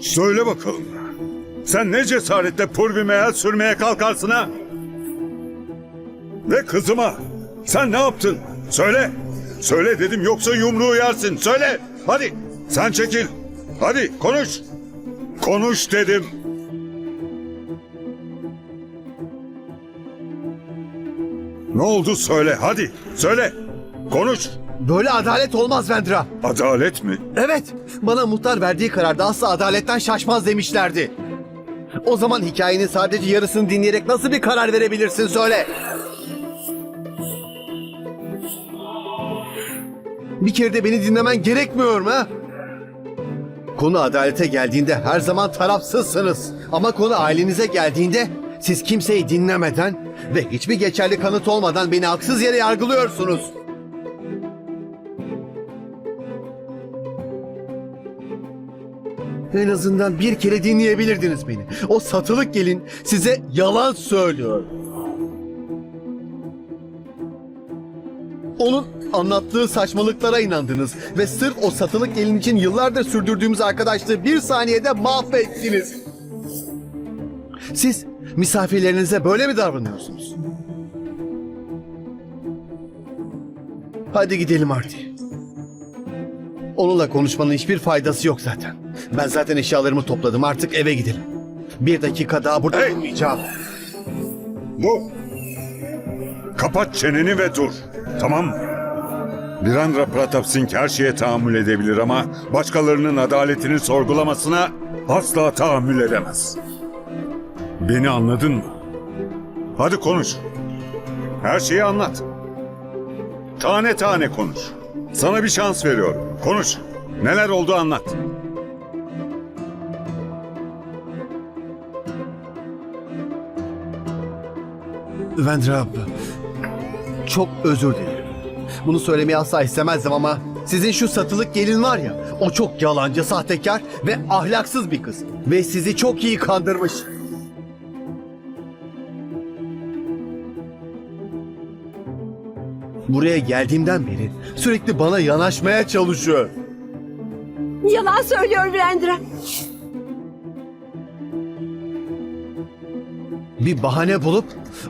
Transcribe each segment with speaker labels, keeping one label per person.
Speaker 1: Söyle bakalım. Sen ne cesaretle purvime el sürmeye kalkarsın ha? Ve kızıma sen ne yaptın? Söyle. Söyle dedim yoksa yumruğu yersin. Söyle. Hadi sen çekil. Hadi konuş. Konuş dedim. Ne oldu söyle hadi söyle. Konuş.
Speaker 2: Böyle adalet olmaz Vendra.
Speaker 1: Adalet mi?
Speaker 2: Evet, bana muhtar verdiği kararda asla adaletten şaşmaz demişlerdi. O zaman hikayenin sadece yarısını dinleyerek nasıl bir karar verebilirsin söyle. Bir kere de beni dinlemen gerekmiyor mu? Konu adalete geldiğinde her zaman tarafsızsınız. Ama konu ailenize geldiğinde siz kimseyi dinlemeden ve hiçbir geçerli kanıt olmadan beni haksız yere yargılıyorsunuz. En azından bir kere dinleyebilirdiniz beni. O satılık gelin size yalan söylüyor. Onun anlattığı saçmalıklara inandınız ve sırf o satılık gelin için yıllardır sürdürdüğümüz arkadaşlığı bir saniyede mahvettiniz. Siz misafirlerinize böyle mi davranıyorsunuz? Hadi gidelim artık. Onunla konuşmanın hiçbir faydası yok zaten. Ben zaten eşyalarımı topladım artık eve gidelim. Bir dakika daha burada
Speaker 1: Hey!
Speaker 2: durmayacağım.
Speaker 1: Dur. Kapat çeneni ve dur. Tamam mı? Virendra Pratap Singh her şeye tahammül edebilir ama başkalarının adaletini sorgulamasına asla tahammül edemez. Beni anladın mı? Hadi konuş. Her şeyi anlat. Tane tane konuş. Sana bir şans veriyorum. Konuş. Neler oldu anlat.
Speaker 2: Vendra abla, çok özür dilerim. Bunu söylemeyi asla istemezdim ama sizin şu satılık gelin var ya, o çok yalancı, sahtekar ve ahlaksız bir kız. Ve sizi çok iyi kandırmış. Buraya geldiğimden beri sürekli bana yanaşmaya çalışıyor.
Speaker 3: Yalan söylüyor Virendra.
Speaker 2: Bir bahane bulup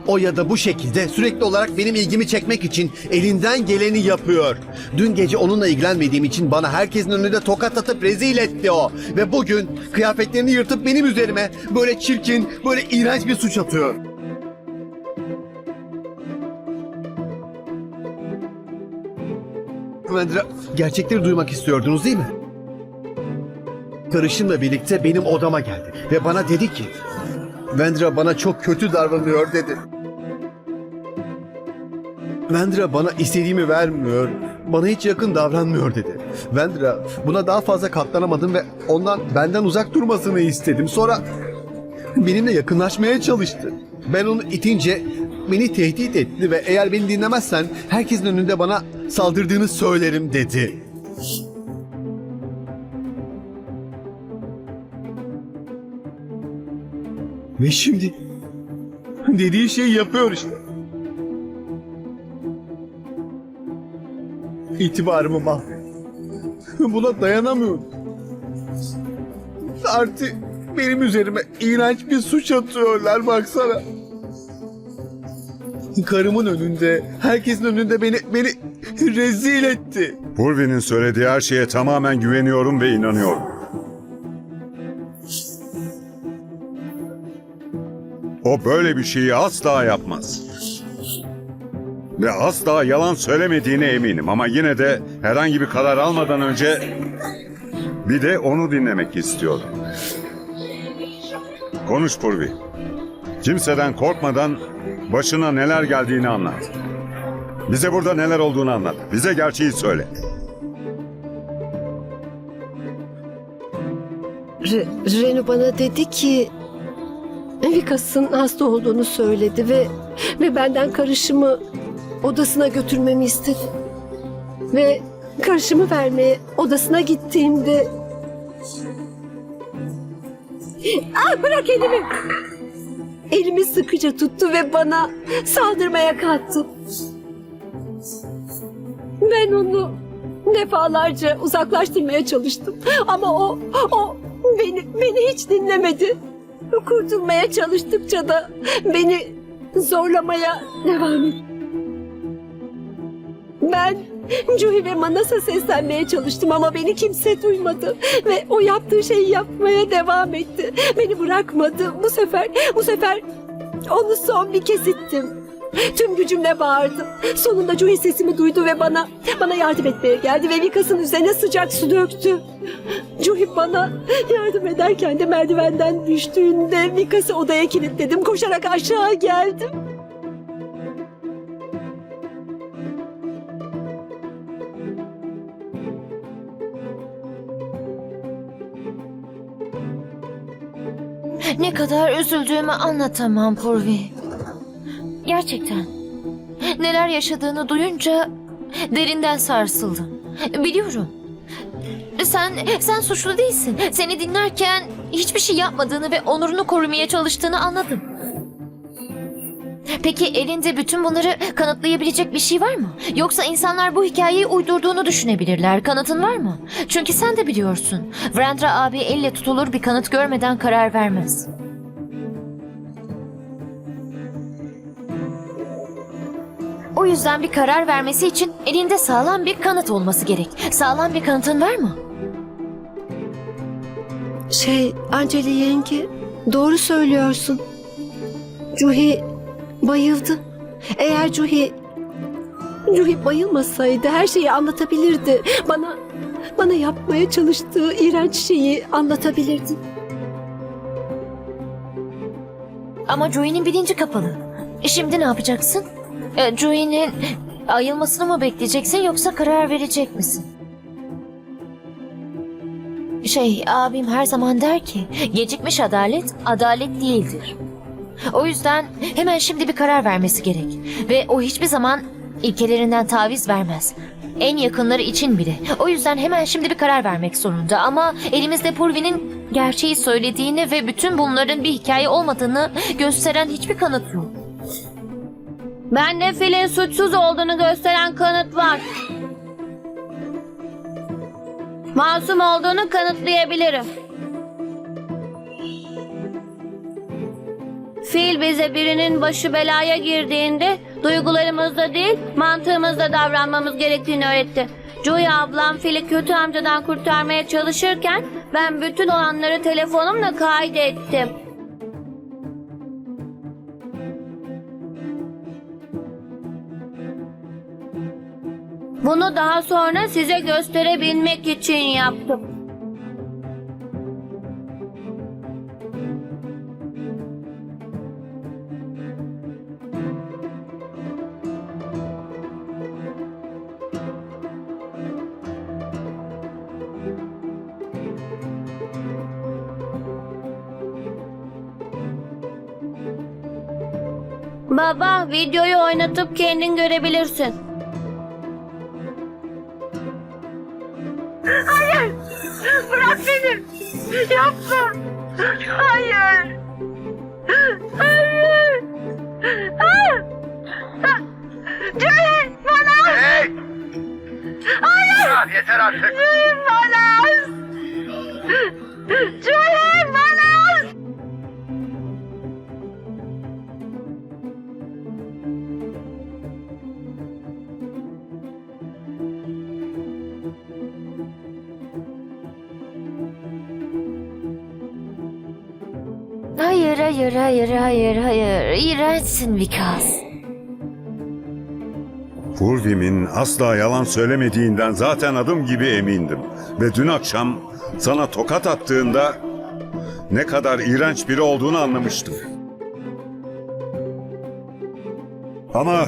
Speaker 2: o ya da bu şekilde sürekli olarak benim ilgimi çekmek için elinden geleni yapıyor. Dün gece onunla ilgilenmediğim için bana herkesin önünde tokat atıp rezil etti o. Ve bugün kıyafetlerini yırtıp benim üzerime böyle çirkin, böyle iğrenç bir suç atıyor. Vendra, gerçekleri duymak istiyordunuz değil mi? Karışımla birlikte benim odama geldi ve bana dedi ki Vendra bana çok kötü davranıyor dedi. Vendra bana istediğimi vermiyor, bana hiç yakın davranmıyor dedi. Vendra buna daha fazla katlanamadım ve ondan benden uzak durmasını istedim. Sonra benimle yakınlaşmaya çalıştı. Ben onu itince beni tehdit etti ve eğer beni dinlemezsen herkesin önünde bana saldırdığını söylerim dedi. Ve şimdi dediği şeyi yapıyor işte. İtibarımı mahvet. Buna dayanamıyorum. Artık benim üzerime iğrenç bir suç atıyorlar baksana. Karımın önünde, herkesin önünde beni beni rezil etti.
Speaker 1: Purvi'nin söylediği her şeye tamamen güveniyorum ve inanıyorum. O böyle bir şeyi asla yapmaz. Ve asla yalan söylemediğine eminim ama yine de herhangi bir karar almadan önce bir de onu dinlemek istiyorum. Konuş Purvi. Kimseden korkmadan başına neler geldiğini anlat. Bize burada neler olduğunu anlat. Bize gerçeği söyle.
Speaker 3: Re- Renu bana dedi ki Vikas'ın hasta olduğunu söyledi ve ve benden karışımı odasına götürmemi istedi. Ve karışımı vermeye odasına gittiğimde Ah bırak elimi. Elimi sıkıca tuttu ve bana saldırmaya kalktı. Ben onu defalarca uzaklaştırmaya çalıştım. Ama o, o beni, beni hiç dinlemedi. Kurtulmaya çalıştıkça da beni zorlamaya devam etti. Ben Juhi ve Manas'a seslenmeye çalıştım ama beni kimse duymadı. Ve o yaptığı şeyi yapmaya devam etti. Beni bırakmadı. Bu sefer, bu sefer onu son bir kez ittim. Tüm gücümle bağırdım. Sonunda Juhi sesimi duydu ve bana bana yardım etmeye geldi ve Vikas'ın üzerine sıcak su döktü. Juhi bana yardım ederken de merdivenden düştüğünde Vikas'ı odaya kilitledim. Koşarak aşağı geldim.
Speaker 4: Ne kadar üzüldüğümü anlatamam Purvi. Gerçekten. Neler yaşadığını duyunca derinden sarsıldım. Biliyorum. Sen sen suçlu değilsin. Seni dinlerken hiçbir şey yapmadığını ve onurunu korumaya çalıştığını anladım. Peki elinde bütün bunları kanıtlayabilecek bir şey var mı? Yoksa insanlar bu hikayeyi uydurduğunu düşünebilirler. Kanıtın var mı? Çünkü sen de biliyorsun. Vrendra abi elle tutulur bir kanıt görmeden karar vermez. O yüzden bir karar vermesi için elinde sağlam bir kanıt olması gerek. Sağlam bir kanıtın var mı?
Speaker 3: Şey, Anceli yenge, doğru söylüyorsun. Juhi bayıldı. Eğer Juhi, Juhi bayılmasaydı her şeyi anlatabilirdi. Bana, bana yapmaya çalıştığı iğrenç şeyi anlatabilirdi.
Speaker 4: Ama Joey'nin bilinci kapalı. Şimdi ne yapacaksın? E, Joey'nin ayılmasını mı bekleyeceksin yoksa karar verecek misin? Şey, abim her zaman der ki, gecikmiş adalet, adalet değildir. O yüzden hemen şimdi bir karar vermesi gerek. Ve o hiçbir zaman ilkelerinden taviz vermez. En yakınları için bile. O yüzden hemen şimdi bir karar vermek zorunda. Ama elimizde Purvi'nin gerçeği söylediğini ve bütün bunların bir hikaye olmadığını gösteren hiçbir kanıt yok.
Speaker 5: Bende filin suçsuz olduğunu gösteren kanıt var. Masum olduğunu kanıtlayabilirim. Fil bize birinin başı belaya girdiğinde duygularımızda değil mantığımızda davranmamız gerektiğini öğretti. Joy ablam Fil'i kötü amcadan kurtarmaya çalışırken ben bütün olanları telefonumla kaydettim. Bunu daha sonra size gösterebilmek için yaptım. Baba, videoyu oynatıp kendin görebilirsin. Bırak beni. Yapma. Hayır. Hayır. Hayır. Cühün bana.
Speaker 6: Hey!
Speaker 5: Hayır.
Speaker 6: Yeter artık.
Speaker 5: Cühün bana. Cühün
Speaker 4: Hayır, hayır, hayır, hayır, hayır. İğrençsin Vikas.
Speaker 1: Purvim'in asla yalan söylemediğinden zaten adım gibi emindim. Ve dün akşam sana tokat attığında ne kadar iğrenç biri olduğunu anlamıştım. Ama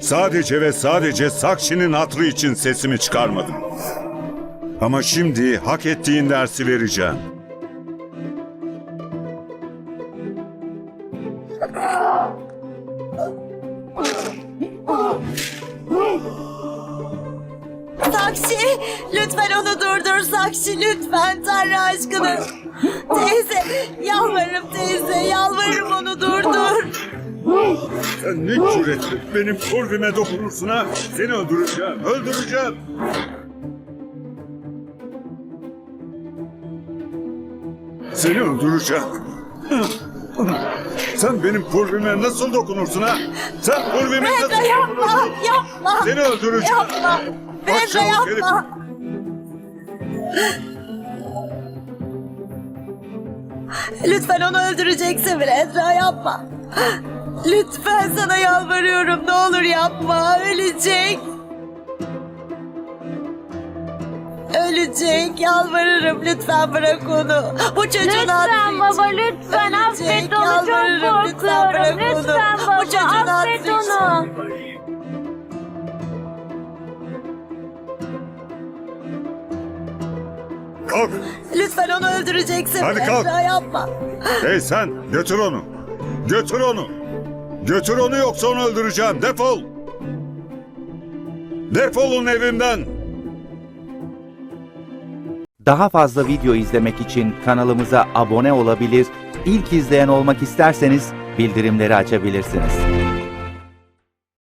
Speaker 1: sadece ve sadece Sakşi'nin hatrı için sesimi çıkarmadım. Ama şimdi hak ettiğin dersi vereceğim.
Speaker 7: Sakşi lütfen Tanrı aşkına. Teyze yalvarırım teyze yalvarırım onu durdur.
Speaker 1: Sen ne cüretle benim Purvim'e dokunursun ha? Seni öldüreceğim, öldüreceğim. Seni öldüreceğim. Sen benim Purvime nasıl dokunursun ha? Sen Purvime nasıl
Speaker 7: yapma,
Speaker 1: dokunursun?
Speaker 7: yapma.
Speaker 1: Seni öldüreceğim.
Speaker 7: Yapma. Vedra
Speaker 1: Aşağılık herif.
Speaker 7: yapma. Lütfen onu öldüreceksin Vedra yapma. Lütfen sana yalvarıyorum ne olur yapma. Ölecek. Ölecek. Yalvarırım lütfen bırak onu. Bu çocuğun
Speaker 5: Lütfen baba lütfen affet onu çok korkuyorum. Lütfen
Speaker 7: Bu
Speaker 5: baba
Speaker 7: çocuğun
Speaker 5: affet onu.
Speaker 1: Kalk.
Speaker 7: Lütfen onu öldüreceksin.
Speaker 1: Hadi kalk.
Speaker 7: Vedra yapma.
Speaker 1: Hey sen götür onu. Götür onu. Götür onu yoksa onu öldüreceğim. Defol. Defolun evimden.
Speaker 6: Daha fazla video izlemek için kanalımıza abone olabilir, ilk izleyen olmak isterseniz bildirimleri açabilirsiniz.